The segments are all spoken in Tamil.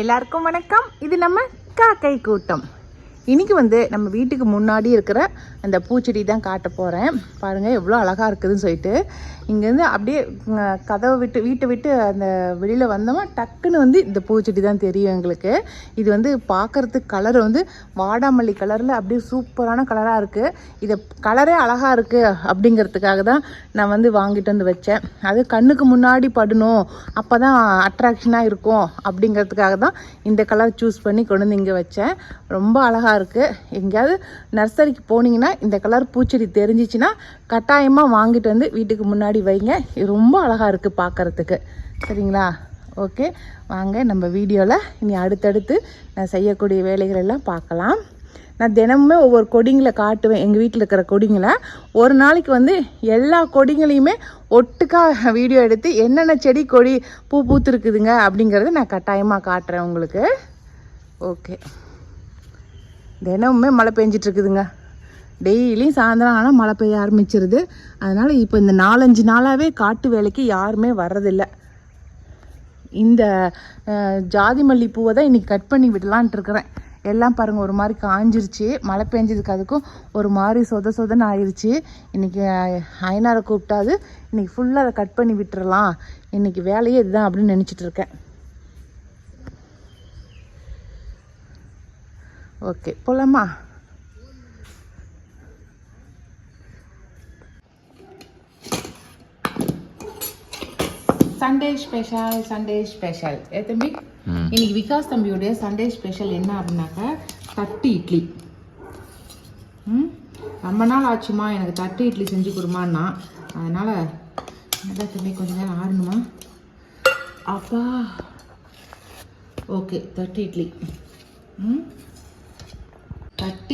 எல்லாருக்கும் வணக்கம். இது நம்ம காக்கை கூட்டம். இன்றைக்கி வந்து நம்ம வீட்டுக்கு முன்னாடி இருக்கிற அந்த பூச்செடி தான் காட்ட போகிறேன் பாருங்கள் எவ்வளோ அழகாக இருக்குதுன்னு சொல்லிட்டு. இங்கேருந்து அப்படியே கதவை விட்டு வீட்டை விட்டு அந்த வெளியில் வந்தோமா டக்குன்னு வந்து இந்த பூச்செடி தான் தெரியும் எங்களுக்கு. இது வந்து பார்க்கறதுக்கு கலர் வந்து வாடாமல்லி கலரில் அப்படியே சூப்பரான கலராக இருக்குது இதை கலரே அழகாக இருக்குது அப்படிங்கிறதுக்காக தான் நான் வந்து வாங்கிட்டு வந்து வச்சேன். அது கண்ணுக்கு முன்னாடி படணும் அப்போ தான் அட்ராக்ஷனாக இருக்கும் அப்படிங்கிறதுக்காக தான் இந்த கலர் சூஸ் பண்ணி கொண்டு வந்து இங்கே வச்சேன். ரொம்ப அழகாக இருக்குது எங்கேயாவது நர்சரிக்கு போனீங்கன்னா இந்த கலர் பூச்செடி தெரிஞ்சிச்சுன்னா கட்டாயமாக வாங்கிட்டு வந்து வீட்டுக்கு முன்னாடி வைங்க. இது ரொம்ப அழகாக இருக்குது பார்க்குறதுக்கு சரிங்களா? ஓகே. வாங்க நம்ம வீடியோவில் இனி அடுத்தடுத்து நான் செய்யக்கூடிய வேலைகள் எல்லாம் பார்க்கலாம். நான் தினமுமே ஒவ்வொரு கொடிங்களை காட்டுவேன். எங்கள் வீட்டில் இருக்கிற கொடிங்களை. ஒரு நாளைக்கு வந்து எல்லா கொடிங்களையுமே ஒட்டுக்கா வீடியோ எடுத்து என்னென்ன செடி கொடி பூ பூத்துருக்குதுங்க அப்படிங்கிறத நான் கட்டாயமாக காட்டுறேன் உங்களுக்கு. ஓகே. தினமுமே மழை பெஞ்சிட்டு இருக்குதுங்க டெய்லியும் சாயந்தரம் ஆனால் மழை பெய்ய ஆரம்பிச்சிருது. அதனால் இப்போ இந்த நாலஞ்சு நாளாகவே காட்டு வேலைக்கு யாருமே வர்றதில்லை. இந்த ஜாதி மல்லி பூவை தான் இன்றைக்கி கட் பண்ணி விடலான்ட்டு இருக்கிறேன். எல்லாம் பாருங்கள் ஒரு மாதிரி காஞ்சிருச்சு. மழை பெஞ்சதுக்கு அதுக்கும் ஒரு மாதிரி சொத சொதன்னு ஆயிடுச்சு இன்றைக்கி அயனாரை கூப்பிட்டாது இன்றைக்கி ஃபுல்லாக அதை கட் பண்ணி விட்டுறலாம். இன்றைக்கி வேலையே இதுதான் அப்படின்னு நினச்சிட்டு இருக்கேன். ஓகே போலாமா? சண்டே ஸ்பெஷல் சண்டே ஸ்பெஷல் ஏ தம்பி? இன்னைக்கு விகாஸ் தம்பியோடைய சண்டே ஸ்பெஷல் என்ன அப்படின்னாக்கா தட்டு இட்லி. ம்? ரொம்ப நாள் ஆச்சுமா எனக்கு தட்டு இட்லி செஞ்சு கொடுமான்னா. அதனால் என்னடா தம்பி கொஞ்ச நேரம் ஆடணுமா அப்பா. ஓகே தட்டு இட்லி. ம்?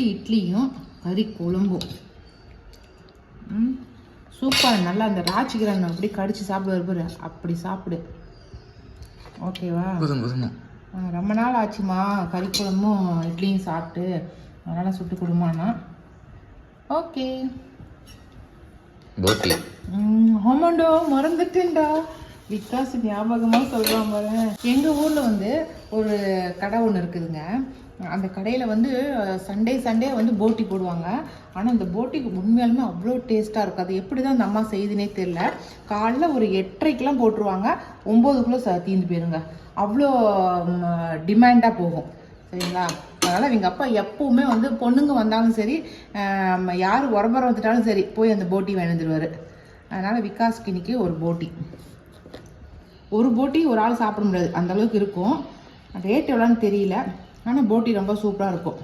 தட்டு இட்லியும் கறி குழம்பும் சூப்பர் நல்லா அந்த ராச்சிக்கிறாங்க அப்படி கடிச்சு சாப்பிடுவார் பாரு அப்படி சாப்பிடு. ஓகேவா? ரொம்ப நாள் ஆச்சுமா. கறி குழம்பும் இட்லியும் சாப்பிட்டு அதனால் சுட்டு கொடுமாண்ணா ஓகே. போட்டி ஆமாண்டா மறந்துட்டேன்டா. விகாஸ் ஞாபகமாக சொல்கிறான் பாரு. எங்கள் ஊரில் வந்து ஒரு கடை ஒன்று இருக்குதுங்க. அந்த கடையில் வந்து சண்டே சண்டே வந்து போட்டி போடுவாங்க. ஆனால் அந்த போட்டிக்கு உண்மையாலுமே அவ்வளோ டேஸ்ட்டாக இருக்கும் அது எப்படி தான் அந்த அம்மா செய்துனே தெரில காலைல ஒரு எட்டரைக்கெலாம் போட்டுருவாங்க. ஒம்போதுக்குள்ளே ச தீந்து போயிருங்க. அவ்வளோ டிமாண்டாக போகும். சரிங்களா? அதனால் எங்கள் அப்பா எப்போவுமே வந்து பொண்ணுங்க வந்தாலும் சரி யார் உரம்பரம் வந்துட்டாலும் சரி போய் அந்த போட்டி வேணுந்துருவார் அதனால் விகாஸ்க்கு இன்றைக்கி ஒரு போட்டி. ஒரு போட்டி ஒரு ஆள் சாப்பிட முடியாது. அந்தளவுக்கு இருக்கும். ரேட் எவ்வளோன்னு தெரியல. ஆனால் போட்டி ரொம்ப சூப்பராக இருக்கும்.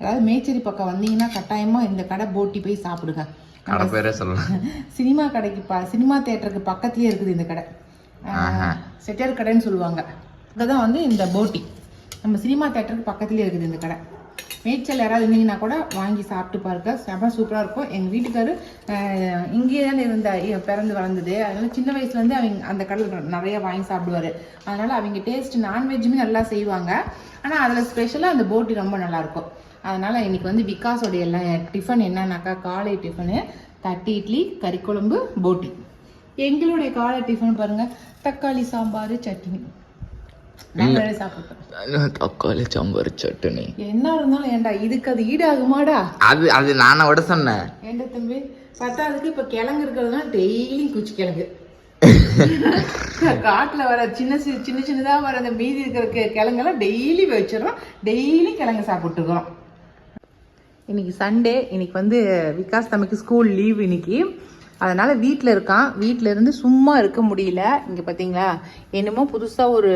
அதாவது மேச்சேரி பக்கம் வந்தீங்கன்னா கட்டாயமாக இந்த கடை போட்டி போய் சாப்பிடுங்க. கடை பேரே சொல்லலாம். சினிமா கடைக்கு ப சினிமா தேட்டருக்கு பக்கத்துலேயே இருக்குது இந்த கடை. செட்டியார் கடைன்னு சொல்லுவாங்க. அங்கே தான் வந்து இந்த போட்டி. நம்ம சினிமா தேட்டருக்கு பக்கத்துலேயே இருக்குது இந்த கடை. மேய்ச்சல் யாராவது இருந்தீங்கன்னா கூட வாங்கி சாப்பிட்டு பாருங்க. செம சூப்பராக இருக்கும். எங்கள் வீட்டுக்காரு இங்கேயே தான் இருந்த பிறந்து வளர்ந்தது. அதனால சின்ன வயசுலேருந்து அவங்க அந்த கடையில் நிறைய வாங்கி சாப்பிடுவாரு. அதனால அவங்க டேஸ்ட் நான்வெஜ்ஜுமே நல்லா செய்வாங்க. ஆனால் அதில் ஸ்பெஷலாக அந்த போட்டி ரொம்ப நல்லாயிருக்கும் அதனால் இன்றைக்கி வந்து விகாஸோடைய எல்லாம் டிஃபன் என்னன்னாக்கா காலை டிஃபனு தட்டி இட்லி கறிக்குழம்பு போட்டி. எங்களுடைய காலை டிஃபன் பாருங்கள் தக்காளி சாம்பார் சட்னி. தக்காளி சாம்பார் சட்னி. என்ன இருந்தாலும் ஏன்டா இதுக்கு அது ஈடாகுமாடா? அது அது நானை விட சொன்னேன். ஏன்டா தம்பி? பத்தாவதுக்கு இப்ப கிழங்கு இருக்கிறதுனா டெய்லி குச்சி கிழங்கு. காட்டுல வர சின்ன சின்ன சின்னதா வர அந்த மீதி இருக்கிற கிழங்கெல்லாம் டெய்லி வச்சிடறோம். டெய்லி கிழங்கு சாப்பிட்டுருக்கோம் இன்னைக்கு சண்டே இன்னைக்கு வந்து விகாஸ் தம்பிக்கு ஸ்கூல் லீவ் இன்னைக்கு. அதனால வீட்டில் இருக்கான். வீட்டில் இருந்து சும்மா இருக்க முடியல. இங்கே பார்த்தீங்களா என்னமோ புதுசாக ஒரு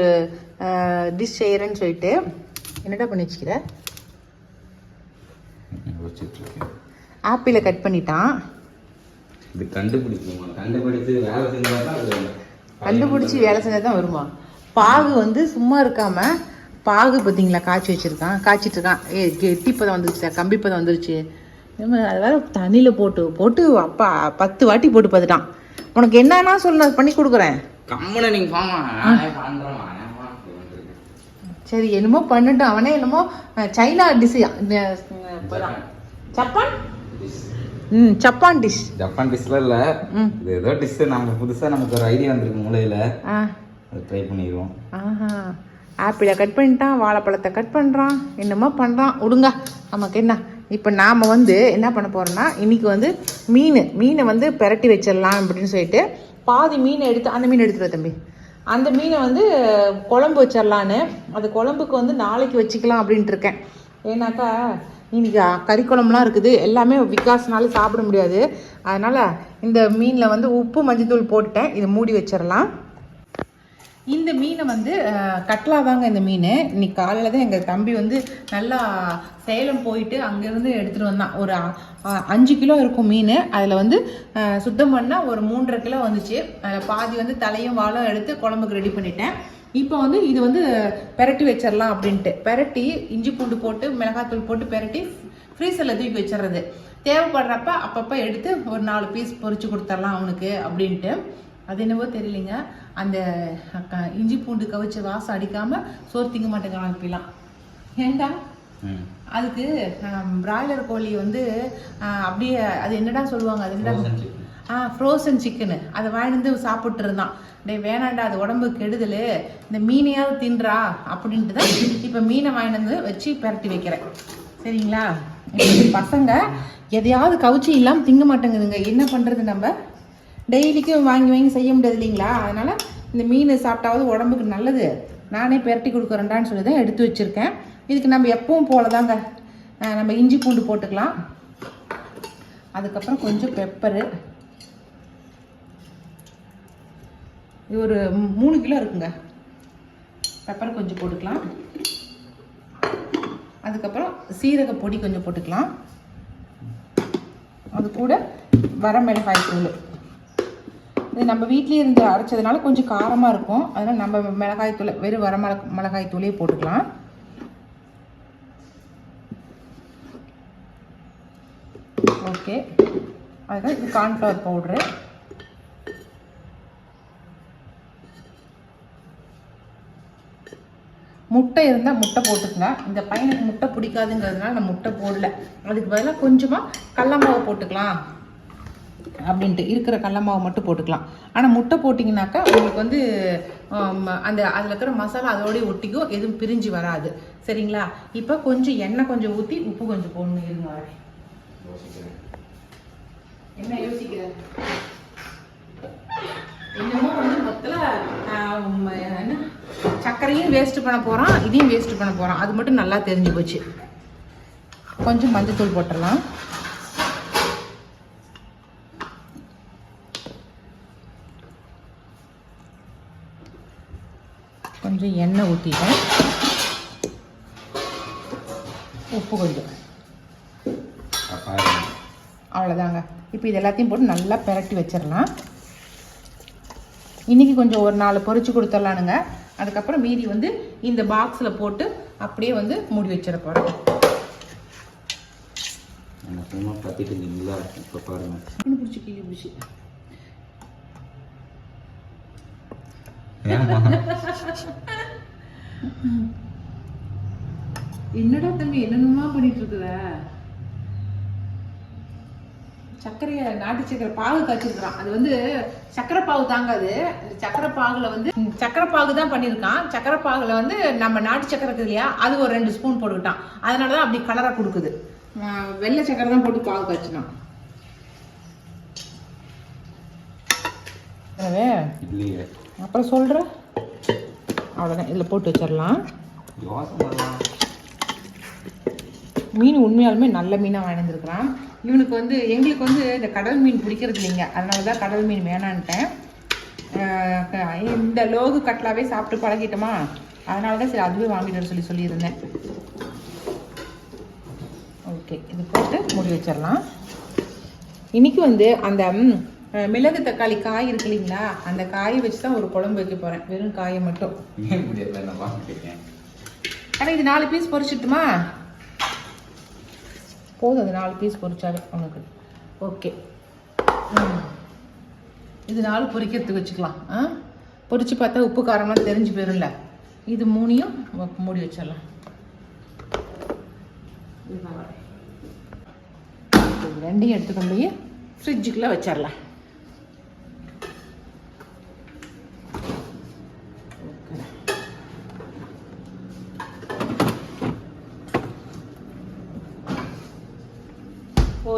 டிஷ் செய்கிறேன்னு சொல்லிட்டு. என்னடா பண்ணி வச்சுக்கிற? ஆப்பிளை கட் பண்ணிட்டான். இது கண்டுபிடிக்குமா கண்டுபிடிச்சு வேலை செஞ்சா தான் அது கண்டுபிடிச்சி வேலை செஞ்சால் தான் வருமா? பாகு வந்து சும்மா இருக்காம பாகு பார்த்தீங்களா காய்ச்சி வச்சிருக்கான். காய்ச்சிட்டு இருக்கான். ஏ கெட்டிப்பதம் வந்துருச்சு கம்பிப்பதம் வந்துருச்சு. நம்ம அது வேற தண்ணியில் போட்டு போட்டு அப்பா பத்து வாட்டி போட்டு பார்த்துட்டான். உனக்கு என்னன்னா சொல்லு நான் பண்ணி கொடுக்குறேன். கம்முன நீங்க போமா நானே பண்றேன் சரி என்னமோ பண்ணட்டும் அவனே என்னமோ சைனா டிஷ் ஜப்பான். ம் ஜப்பான் டிஷ் ஜப்பான் டிஷ்ல இல்ல. ம். இது ஏதோ டிஷ் நம்ம புதுசா நமக்கு ஒரு ஐடியா வந்திருக்கு மூலையில ஆ. அதை ட்ரை பண்ணிடுவோம். ஆஹா. ஆப்பிளை கட் பண்ணிட்டான் வாழைப்பழத்தை கட் பண்ணுறான் என்னமோ பண்ணுறான் விடுங்க நமக்கு என்ன? இப்போ நாம் வந்து என்ன பண்ண போகிறோம்னா இன்றைக்கி வந்து மீன் மீனை வந்து பெரட்டி வச்சிடலாம் அப்படின்னு சொல்லிட்டு பாதி மீனை எடுத்து அந்த மீன் எடுத்துகிட்டு தம்பி. அந்த மீனை வந்து குழம்பு வச்சிடலான்னு அது குழம்புக்கு வந்து நாளைக்கு வச்சுக்கலாம் அப்படின்ட்டு இருக்கேன். ஏன்னாக்கா இன்னைக்கு கறி குழம்புலாம் இருக்குது எல்லாமே விகாசனால சாப்பிட முடியாது. அதனால் இந்த மீனில் வந்து உப்பு மஞ்சத்தூள் போட்டுட்டேன். இதை மூடி வச்சிடலாம். இந்த மீனை வந்து கட்லா தாங்க இந்த மீன். இன்னைக்கு காலையில் தான் எங்கள் தம்பி வந்து நல்லா சேலம் போயிட்டு அங்கேருந்து எடுத்துகிட்டு வந்தான். ஒரு அஞ்சு கிலோ இருக்கும் மீன். அதில் வந்து சுத்தம் பண்ணால் ஒரு மூன்றரை கிலோ வந்துச்சு. அதில் பாதி வந்து தலையும் வாழும் எடுத்து குழம்புக்கு ரெடி பண்ணிட்டேன். இப்போ வந்து இது வந்து பெரட்டி வச்சிடலாம் அப்படின்ட்டு. பெரட்டி இஞ்சி பூண்டு போட்டு மிளகாத்தூள் போட்டு பெரட்டி ஃப்ரீசரில் தூக்கி வச்சிடுறது தேவைப்படுறப்ப அப்பப்போ எடுத்து ஒரு நாலு பீஸ் பொறிச்சு கொடுத்துடலாம் அவனுக்கு அப்படின்ட்டு. அது என்னவோ தெரியலைங்க. அந்த இஞ்சி பூண்டு கவிச்ச வாசம் அடிக்காமல் சோறு திங்க மாட்டேங்கிறான் இப்பெல்லாம் ஏண்டா அதுக்கு பிராய்லர் கோழி வந்து அப்படியே அது என்னடா சொல்லுவாங்க? அது என்னடா. ஆ ஃப்ரோசன் சிக்கனு அதை வாங்கிட்டு வந்து சாப்பிட்டு இருந்தான். டேய் வேணாண்டா அது உடம்புக்கு கெடுதல். இந்த மீனையாவது தின்றா அப்படின்ட்டு தான் இப்போ மீனை வாங்கிட்டு வந்து வச்சு பெரட்டி வைக்கிறேன். சரிங்களா? பசங்க எதையாவது கவுச்சி இல்லாமல் திங்க மாட்டேங்குதுங்க. என்ன பண்ணுறது நம்ம? டெய்லிக்கும் வாங்கி வாங்கி செய்ய முடியாது இல்லைங்களா? அதனால் இந்த மீன் சாப்பிட்டாவது உடம்புக்கு நல்லது. நானே பெரட்டி கொடுக்குறேன்டான்னு சொல்லி தான் எடுத்து வச்சுருக்கேன். இதுக்கு நம்ம எப்பவும் போல தாங்க நம்ம இஞ்சி பூண்டு போட்டுக்கலாம். அதுக்கப்புறம் கொஞ்சம் பெப்பரு. இது ஒரு மூணு கிலோ இருக்குங்க. பெப்பர் கொஞ்சம் போட்டுக்கலாம். அதுக்கப்புறம் சீரக பொடி கொஞ்சம் போட்டுக்கலாம். அது கூட வரமிளகாய் தூள். இது நம்ம வீட்லேயே இருந்து அரைச்சதுனால கொஞ்சம் காரமாக இருக்கும். அதனால் நம்ம மிளகாய் தூள் வெறும் வர மிளகாய் தூளையே போட்டுக்கலாம். ஓகே. அதுதான் இது கார்ன்ஃப்ளவர் பவுட்ரு முட்டை இருந்தால் முட்டை போட்டுக்கங்க. இந்த பையனுக்கு முட்டை பிடிக்காதுங்கிறதுனால நான் முட்டை போடல. அதுக்கு பதிலாக கொஞ்சமாக கடல மாவு போட்டுக்கலாம் அப்படின்ட்டு இருக்கிற கடல மாவு மட்டும் போட்டுக்கலாம். ஆனால் முட்டை போட்டிங்கனாக்கா உங்களுக்கு வந்து அந்த அதில் இருக்கிற மசாலா அதோடய ஒட்டிக்கும் எதுவும் பிரிஞ்சு வராது. சரிங்களா? இப்போ கொஞ்சம் எண்ணெய் கொஞ்சம் ஊற்றி உப்பு கொஞ்சம் போடணும் இருங்க. வரேன். யோசிக்கிறேன். என்ன யோசிக்கிற என்னமோ வந்து மொத்தத்தில் என்ன? சர்க்கரையும் வேஸ்ட் பண்ண போறான் இதையும் வேஸ்ட் பண்ண போறான். அது மட்டும் நல்லா தெரிஞ்சு போச்சு. கொஞ்சம் மஞ்சத்தூள் போட்டுடலாம். கொஞ்சம் எண்ணெய் ஊற்றிட்டேன் உப்பு கொஞ்சம். அவ்வளோதாங்க இப்போ இது எல்லாத்தையும் போட்டு நல்லா பெரட்டி வச்சிடலாம். இன்றைக்கி கொஞ்சம் ஒரு நாலு பொரிச்சு கொடுத்துடலானுங்க. அதுக்கப்புறம் மீதி வந்து இந்த பாக்ஸில் போட்டு அப்படியே வந்து மூடி வச்சிட ஏம்மா? என்னடா தம்பி என்னென்னமா பண்ணிட்டு இருக்குத சர்க்கரைய நாட்டு சர்க்கரை பாகு காய்ச்சிருக்கிறான். அது வந்து சர்க்கரை பாகு தாங்காது சர்க்கரை பாகுல வந்து சர்க்கரை பாகு தான் பண்ணியிருக்கான். சர்க்கரை பாகுல வந்து நம்ம நாட்டு சர்க்கரை இருக்குது இல்லையா அது ஒரு ரெண்டு ஸ்பூன் போட்டுக்கிட்டான். அதனால தான் அப்படி கலரா கொடுக்குது. வெள்ளை சர்க்கரை தான் போட்டு பாகு காய்ச்சினான். அப்புறம் சொல்ற? அவ்வளோதான் இதில் போட்டு வச்சிடலாம். மீன் உண்மையாலுமே நல்ல மீனாக வாங்கி வந்திருக்கிறான். இவனுக்கு வந்து எங்களுக்கு வந்து இந்த கடல் மீன் பிடிக்கிறது இல்லைங்க. அதனால தான் கடல் மீன் வேணான்ட்டேன். இந்த லோகு கட்லாவே சாப்பிட்டு பழகிட்டோமா? அதனால தான் சரி அதுவே வாங்கிட்டு சொல்லி சொல்லியிருந்தேன். ஓகே இது போட்டு மூடி வச்சிடலாம். இன்னைக்கு வந்து அந்த மிளகு தக்காளி காய் இருக்கு இல்லைங்களா? அந்த காயை வச்சு தான் ஒரு குழம்பு வைக்க போகிறேன் வெறும் காயை மட்டும். ஆனால் இது நாலு பீஸ் பொரிச்சிட்டுமா? போதும் அது நாலு பீஸ் பொரிச்சாலே உனக்கு. ஓகே இது நாலு பொரிக்கிறதுக்கு வச்சுக்கலாம். ஆ? பொரித்து பார்த்தா உப்பு காரம்லாம் தெரிஞ்சு போயிரும்ல. இது மூணையும் மூடி வச்சிடலாம். ரெண்டையும் எடுத்துக்கொண்டு போய் ஃப்ரிட்ஜுக்குள்ளே வச்சிடலாம்.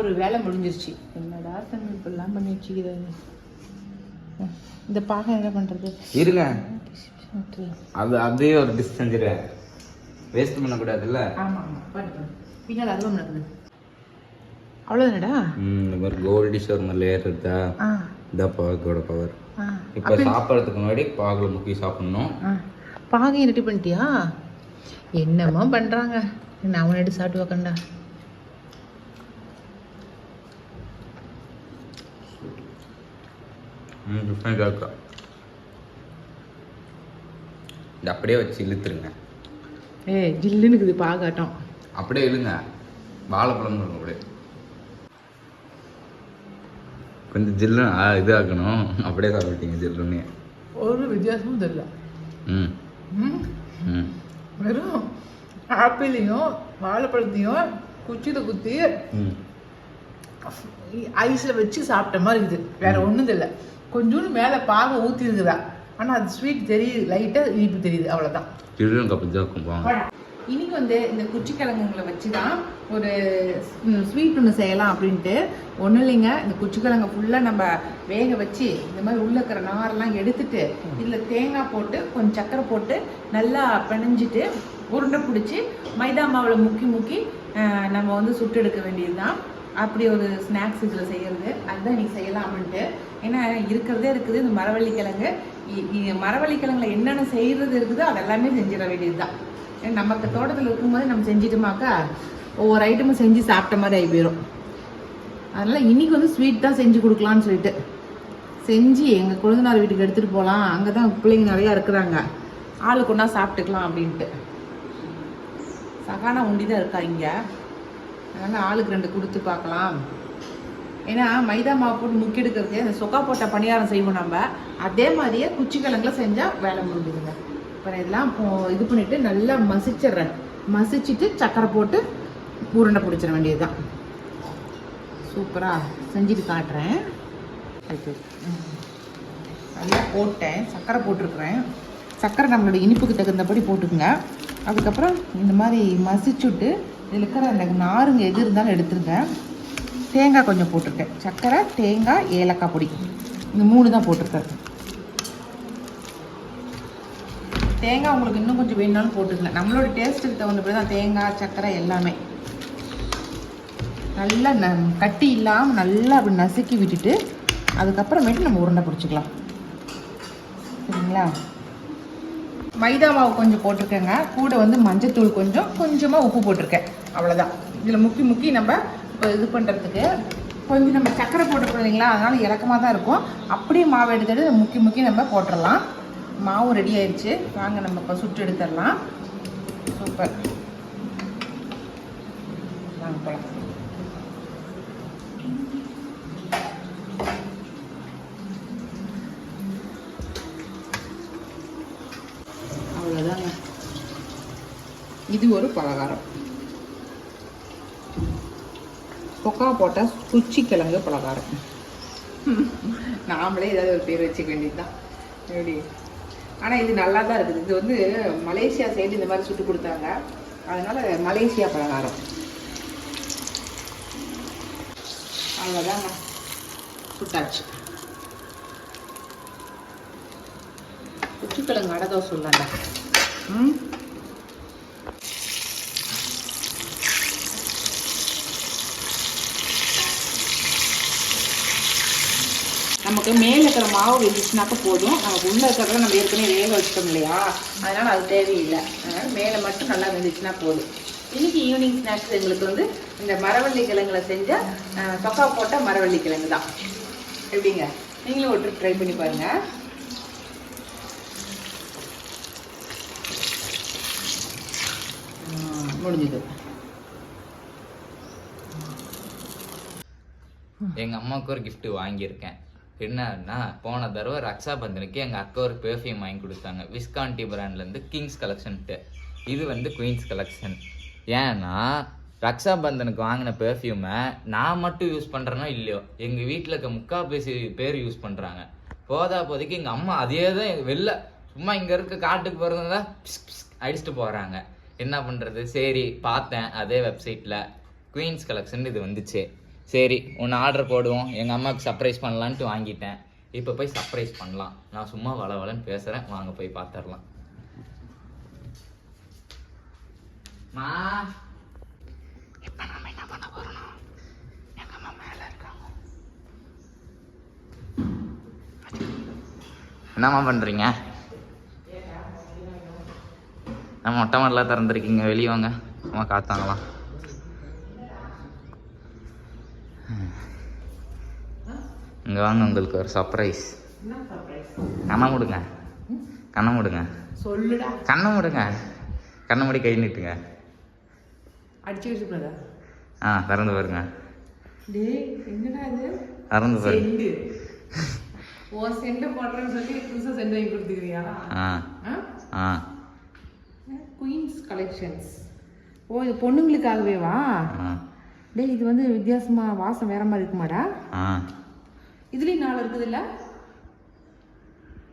ஒரு வேலை முடிஞ்சிருச்சு. என்னடா தம்பி இப்படிலாம் பண்ணி வச்சுக்கிறது இந்த பாகம் என்ன பண்ணுறது இருங்க. அது அதே ஒரு டிஷ் செஞ்சிடுறேன் வேஸ்ட் பண்ணக்கூடாதுல்ல? ஆமாம். ஆமாம் பின்னால் அதுவும் நடக்குது. அவ்வளோதானடா ம் இந்த மாதிரி கோல்டு டிஷ் ஒரு மாதிரி லேயர் இருக்கா ஆ. இதான் பாகோட பவர் இப்போ சாப்பிட்றதுக்கு முன்னாடி பாகில் முக்கி சாப்பிடணும். பாகையும் ரெடி பண்ணிட்டியா? என்னம்மா பண்ணுறாங்க நான் அவனை எடுத்து சாப்பிட்டு வைக்கண்டா ம் டிஃப்ரெண்டாக இருக்கா? இது அப்படியே வச்சு இழுத்துருங்க. ஏ ஜில்லுன்னு இருக்குது பாகாட்டம். அப்படியே இழுங்க. வாழைப்பழம் அப்படியே. கொஞ்சம் ஜில்லு ஆ, இது ஆக்கணும் அப்படியே சாப்பிட்டீங்க ஜில்லுன்னு. ஒரு வித்தியாசமும் தெரியல. ம். ம்? ம். வெறும் ஆப்பிளையும் வாழைப்பழத்தையும் குச்சியில் குத்தி ம். ஐஸில் வச்சு சாப்பிட்ட மாதிரி இருக்குது. வேற ஒன்றும் தெரியல. கொஞ்சோண்டு மேலே பாக ஊற்றி இருக்குதா ஆனால் அது ஸ்வீட் தெரியுது லைட்டாக இனிப்பு தெரியுது அவ்வளோதான் இன்னைக்கு வந்து இந்த குச்சிக்கிழங்குங்களை வச்சு தான் ஒரு ஸ்வீட் ஒன்று செய்யலாம் அப்படின்ட்டு. ஒன்றும் இல்லைங்க இந்த குச்சிக்கிழங்கு ஃபுல்லாக நம்ம வேக வச்சு இந்த மாதிரி உள்ள இருக்கிற நாரெல்லாம் எடுத்துட்டு இதில் தேங்காய் போட்டு கொஞ்சம் சக்கரை போட்டு நல்லா பிணைஞ்சிட்டு உருண்டை பிடிச்சி மைதா மாவில் முக்கி முக்கி நம்ம வந்து சுட்டு எடுக்க வேண்டியது தான் அப்படி ஒரு ஸ்நாக்ஸ் இதில் செய்கிறது அதுதான் இன்றைக்கி செய்யலாம் ஏன்னா இருக்கிறதே இருக்குது இந்த மரவள்ளிக்கிழங்கு. மரவள்ளிக்கிழங்குல என்னென்ன செய்கிறது இருக்குதோ அதெல்லாமே செஞ்சிட வேண்டியது தான் நம்ம நமக்கு தோட்டத்தில் இருக்கும்போது நம்ம செஞ்சிட்டோமாக்கா ஒவ்வொரு ஐட்டமும் செஞ்சு சாப்பிட்ட மாதிரி ஆகி போயிடும் அதனால் இன்னைக்கு வந்து ஸ்வீட் தான் செஞ்சு கொடுக்கலான்னு சொல்லிட்டு. செஞ்சு எங்கள் கொழுந்தனார் வீட்டுக்கு எடுத்துகிட்டு போகலாம் அங்கே தான் பிள்ளைங்க நிறையா இருக்கிறாங்க. ஆளுக்கு ஒன்றா சாப்பிட்டுக்கலாம் அப்படின்ட்டு. சகானா உண்டி தான் இருக்கா இங்கே? அதனால் ஆளுக்கு ரெண்டு கொடுத்து பார்க்கலாம். ஏன்னா மைதா மாவு போட்டு முக்கி எடுக்கிறதுக்கு அந்த சொக்கா போட்ட பணியாரம் செய்வோம் நம்ம. அதே மாதிரியே குச்சிக்கிழங்குல செஞ்சால் வேலை முடிஞ்சுதுங்க. அப்புறம் இதெல்லாம் இது பண்ணிவிட்டு நல்லா மசிச்சிடுறேன். மசிச்சுட்டு சக்கரை போட்டு உருண்டை பிடிச்சிட வேண்டியது தான் சூப்பராக செஞ்சுட்டு காட்டுறேன். ம். நல்லா போட்டேன். சக்கரை போட்டிருக்கிறேன். சக்கரை நம்மளோட இனிப்புக்கு தகுந்தபடி போட்டுக்குங்க. அதுக்கப்புறம் இந்த மாதிரி மசிச்சுட்டு இதில் இருக்கிற அந்த நாருங்க எது இருந்தாலும் எடுத்துருங்க. தேங்காய் கொஞ்சம் போட்டிருக்கேன். சக்கரை தேங்காய் ஏலக்காய் பொடி. இந்த மூணு தான் போட்டிருக்கேன். தேங்காய் உங்களுக்கு இன்னும் கொஞ்சம் வேணும்னாலும் போட்டுக்கல நம்மளோட டேஸ்ட்டுக்கு தகுந்தபடி தான் தேங்காய் சக்கரை எல்லாமே. நல்லா ந கட்டி இல்லாமல் நல்லா அப்படி நசுக்கி விட்டுட்டு அதுக்கப்புறமேட்டு நம்ம உருண்டை பிடிச்சிக்கலாம். சரிங்களா? மைதா மாவு கொஞ்சம் போட்டிருக்கேங்க. கூட வந்து மஞ்சத்தூள் கொஞ்சம் கொஞ்சமாக உப்பு போட்டிருக்கேன். அவ்வளோதான் இதில் முக்கி முக்கி நம்ம இப்போ இது பண்ணுறதுக்கு கொஞ்சம் நம்ம சக்கரை போட்டுருக்கோம் இல்லைங்களா? அதனால் இலக்கமாக தான் இருக்கும். அப்படியே மாவு எடுத்துட்டு முக்கி முக்கி நம்ம போட்டுடலாம் மாவு ரெடி ஆயிடுச்சு. வாங்க நம்ம இப்போ சுட்டு எடுத்துடலாம். சூப்பர். வாங்க போகலாம் அவ்வளோதாங்க இது ஒரு பலகாரம். கொக்கா போட்ட குச்சி கிழங்கு பலகாரம். நாமளே ஏதாவது ஒரு பேர் வச்சுக்க வேண்டியதுதான். எப்படி? ஆனால் இது நல்லா தான் இருக்குது. இது வந்து மலேசியா சைடு இந்த மாதிரி சுட்டு கொடுத்தாங்க. அதனால் மலேசியா பலகாரம். அவ்வளோதாங்க சுட்டாச்சு. குச்சிக்கிழங்கு அடை தோசை சொல்லாங்க ம்? நமக்கு மேலே இருக்கிற மாவு வெந்துச்சுனாக்க போதும். நமக்கு உள்ளே இருக்கிறத நம்ம ஏற்கனவே வேக வச்சிட்டோம் இல்லையா? அதனால் அது தேவையில்லை. அதனால் மேலே மட்டும் நல்லா வெந்துச்சுன்னா போதும். இன்னைக்கு ஈவினிங் ஸ்நாக்ஸ் எங்களுக்கு வந்து இந்த மரவள்ளி கிழங்குல செஞ்ச அஹ், சொக்கா போட்ட மரவள்ளி கிழங்கு தான். எப்படிங்க? நீங்களும் ஒரு ட்ரை பண்ணி பாருங்கள் முடிஞ்சது. எங்கள் அம்மாவுக்கு ஒரு கிஃப்ட்டு வாங்கியிருக்கேன். என்னன்னா போன தடவை ரக்ஷா பந்தனுக்கு அக்கா ஒரு பெர்ஃப்யூம் வாங்கி கொடுத்தாங்க. விஸ்கான்டி பிராண்ட்லேருந்து கிங்ஸ் கலெக்ஷன்ட்டு இது வந்து குயின்ஸ் கலெக்ஷன் ஏன்னா ரக்ஷா பந்தனுக்கு வாங்கின பெர்ஃப்யூமை நான் மட்டும் யூஸ் பண்ணுறேன்னா இல்லையோ எங்கள் வீட்டில் இருக்க முக்கால்பேசி பேர் யூஸ் பண்ணுறாங்க போதா போதைக்கு எங்கள் அம்மா அதே தான் வெளில சும்மா இங்கே இருக்க காட்டுக்கு போகிறதா அடிச்சுட்டு போகிறாங்க என்ன பண்ணுறது சரி பார்த்தேன் அதே வெப்சைட்டில் குயின்ஸ் கலெக்ஷன் இது வந்துச்சு. சரி ஒன்று ஆர்டர் போடுவோம். எங்கள் அம்மாவுக்கு சர்ப்ரைஸ் பண்ணலான்ட்டு வாங்கிட்டேன். இப்போ போய் சர்ப்ரைஸ் பண்ணலாம். நான் சும்மா வள வளன்னு பேசுகிறேன் வாங்க போய் பார்த்துடலாம் மா. இப்போ நம்ம என்ன பண்ண போகிறோம் எங்கள் அம்மா மேலே இருக்காங்க. என்னம்மா பண்ணுறீங்க நம்ம மொட்டை மாடலாம் திறந்துருக்கீங்க. வெளியே வாங்க. அம்மா காத்தாங்களாம். இங்கே வாங்க உங்களுக்கு ஒரு சர்ப்ரைஸ் கண்ணை மூடுங்க. கண்ணை மூடுங்க. சொல்லுடா. கண்ணை மூடுங்க. கண்ணை மூடி கை நீட்டுங்க. அடிச்சு வச்சுக்கூடாதா ஆ திறந்து பாருங்க. டேய் என்னடா இது? திறந்து பாருங்க. ஓ செண்டை போடுறேன்னு சொல்லி புதுசாக செண்டு வாங்கி கொடுத்துக்கிறியா ஆ. ஆ? குயின்ஸ் கலெக்ஷன்ஸ் ஓ இது பொண்ணுங்களுக்காகவே வா ஆ. டேய் இது வந்து வித்தியாசமா வாசம் வேற மாதிரி இருக்குமாடா? ஆ. இதுலயும் நாலு இருக்குதுல்ல?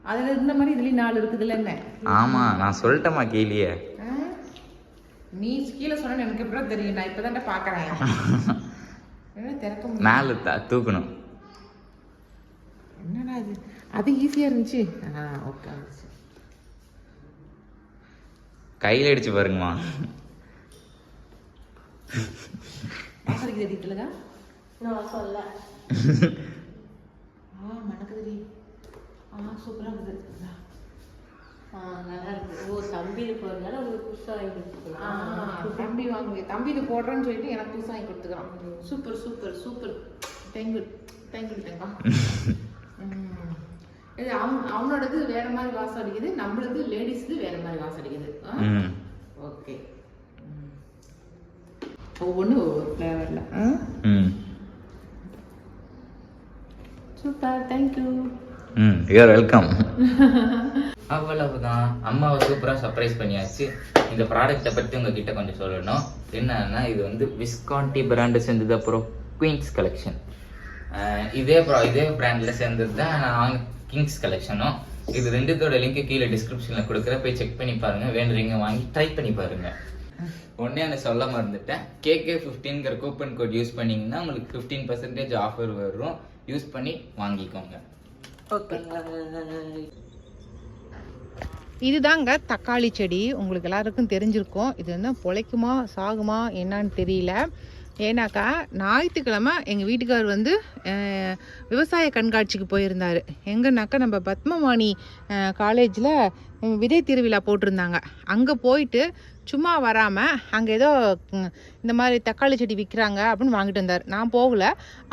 அதுல இருந்த மாதிரி இதுலயும் நாலு இருக்குதுல்ல என்ன? ஆமாம் நான் சொல்லிட்டேம்மா கீழே? நீ கீழே சொன்ன எனக்கு எப்படிதான் தெரியும்? நான் இப்பதான்டா பாக்குறேன். என்ன திறக்க முடியும் மேலே தூக்கணும். என்னடா இது? அது ஈஸியா இருந்துச்சு. ஆ ஓகே கையில் அடிச்சு பாருங்கம்மா. தெரியுதுலதா நான் சொல்ல ஆ மணக்குதுடி. ஆ சூப்பரா இருக்குது. ஆ, நல்லா ஓ தம்பி போறதுனால உங்களுக்கு புதுசாக வாங்கி கொடுத்துக்கலாம். ஆ, தம்பி வாங்க தம்பி இது போடுறேன்னு சொல்லிட்டு எனக்கு புதுசா வாங்கி கொடுத்துக்கிறான். Super super super. Thank you thank you தேங்கா இது அவன் அவனோடது வேற மாதிரி வாசம் அடிக்குது. நம்மளது லேடிஸ்க்கு வேற மாதிரி வாசம் அடிக்குது. ஓகே ஒவ்வொன்றும் ஒவ்வொரு ஃப்ளேவரில் ம் சூப்பர் தேங்க்யூ ம் யூஆர் வெல்கம் அவ்வளவுதான். அம்மாவை சூப்பராக சர்ப்ரைஸ் பண்ணியாச்சு. இந்த ப்ராடக்ட்டை பற்றி உங்ககிட்ட கொஞ்சம் சொல்லணும். என்னன்னா இது வந்து விஸ்கான்டி பிராண்டு சேர்ந்தது அப்புறம் குயின்ஸ் கலெக்ஷன் இதே ப்ரா இதே பிராண்டில் சேர்ந்தது தான் நான் கிங்ஸ் கலெக்ஷனும் இது ரெண்டுத்தோட லிங்க் கீழே டிஸ்கிரிப்ஷனில் கொடுக்குற போய் செக் பண்ணி பாருங்க. வேண்டுறீங்க வாங்கி ட்ரை பண்ணி பாருங்க. ஒன்றே நான் சொல்ல மறந்துட்டேன். கேகே ஃபிஃப்டீன்கிற கூப்பன் கோட் யூஸ் பண்ணீங்கன்னா உங்களுக்கு ஃபிஃப்டீன் பர்சன்டேஜ் ஆஃபர் வரும். யூஸ் பண்ணி வாங்கிக்கோங்க. ஓகே. இதுதாங்க தக்காளி செடி. உங்களுக்கு எல்லாருக்கும் தெரிஞ்சிருக்கும். இது வந்து பொழைக்குமா சாகுமா என்னன்னு தெரியல. ஏன்னாக்கா ஞாயிற்றுக்கிழமை எங்கள் வீட்டுக்கார் வந்து அஹ், விவசாய கண்காட்சிக்கு போயிருந்தார். எங்கன்னாக்கா நம்ம பத்மவாணி காலேஜில் விதை திருவிழா போட்டிருந்தாங்க. அங்கே போயிட்டு சும்மா வராமல் அங்கே ஏதோ இந்த மாதிரி தக்காளி செடி விற்கிறாங்க அப்படின்னு வாங்கிட்டு வந்தார். நான் போகல.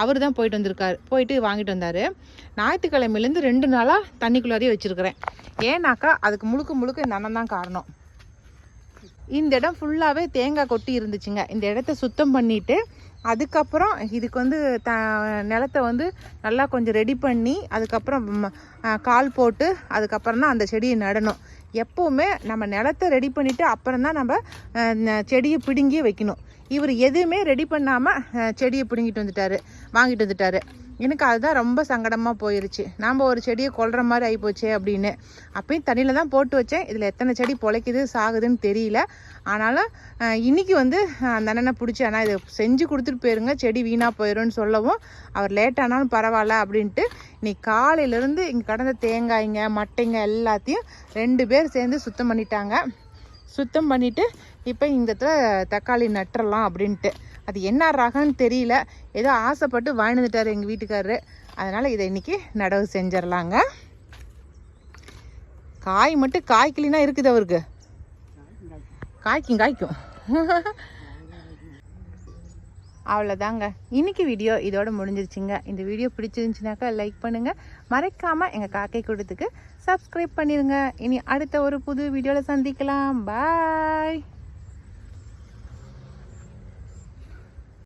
அவர் தான் போயிட்டு வந்திருக்காரு. போயிட்டு வாங்கிட்டு வந்தார். ஞாயிற்றுக்கிழமையிலேருந்து ரெண்டு நாளாக தண்ணிக்குள்ளாரையே வச்சுருக்கிறேன். ஏன்னாக்கா அதுக்கு முழுக்க முழுக்க இந்த அண்ணன் தான் காரணம். இந்த இடம் ஃபுல்லாகவே தேங்காய் கொட்டி இருந்துச்சுங்க. இந்த இடத்த சுத்தம் பண்ணிவிட்டு அதுக்கப்புறம் இதுக்கு வந்து த நிலத்தை வந்து நல்லா கொஞ்சம் ரெடி பண்ணி அதுக்கப்புறம் கால் போட்டு அதுக்கப்புறம் தான் அந்த செடியை நடணும். எப்போவுமே நம்ம நிலத்தை ரெடி பண்ணிவிட்டு அப்புறம் தான் நம்ம செடியை பிடுங்கி வைக்கணும். இவர் எதுவுமே ரெடி பண்ணாமல் செடியை பிடுங்கிட்டு வந்துட்டாரு வாங்கிட்டு வந்துட்டாரு. எனக்கு அதுதான் ரொம்ப சங்கடமாக போயிருச்சு. நாம் ஒரு செடியை கொல்ற மாதிரி ஆகிப்போச்சே அப்படின்னு. அப்பயும் தண்ணியில் தான் போட்டு வச்சேன். இதில் எத்தனை செடி பொழைக்குது சாகுதுன்னு தெரியல. ஆனாலும் இன்றைக்கி இன்னைக்கு வந்து அந்த அண்ணனை பிடிச்சி ஆனால் இதை செஞ்சு கொடுத்துட்டு போயிருங்க. செடி வீணாக போயிடும்னு சொல்லவும் அவர் லேட் ஆனாலும் பரவாயில்ல அப்படின்ட்டு இன்றைக்கி காலையிலேருந்து இங்கே கடந்த தேங்காய்ங்க மட்டைங்க எல்லாத்தையும் ரெண்டு பேர் சேர்ந்து சுத்தம் பண்ணிட்டாங்க. சுத்தம் பண்ணிவிட்டு இப்போ இந்த இடத்துல தக்காளி நட்டுறலாம் அப்படின்ட்டு. அது என்ன ரகம்னு தெரியல. ஏதோ ஆசைப்பட்டு வாங்கிட்டு எங்கள் வீட்டுக்காரரு. அதனால் இதை இன்னைக்கு நடவு செஞ்சிடலாங்க. காய் மட்டும் காய்க்கலினா இருக்குது அவருக்கு. காய்க்கும் காய்க்கும். அவ்வளோதாங்க இன்னைக்கு வீடியோ இதோட முடிஞ்சிருச்சுங்க. இந்த வீடியோ பிடிச்சிருந்துச்சுனாக்கா லைக் பண்ணுங்கள் மறைக்காமல் எங்கள் காக்கை கூட்டத்துக்கு சப்ஸ்கிரைப் பண்ணிடுங்க இனி அடுத்த ஒரு புது வீடியோவில் சந்திக்கலாம். பாய்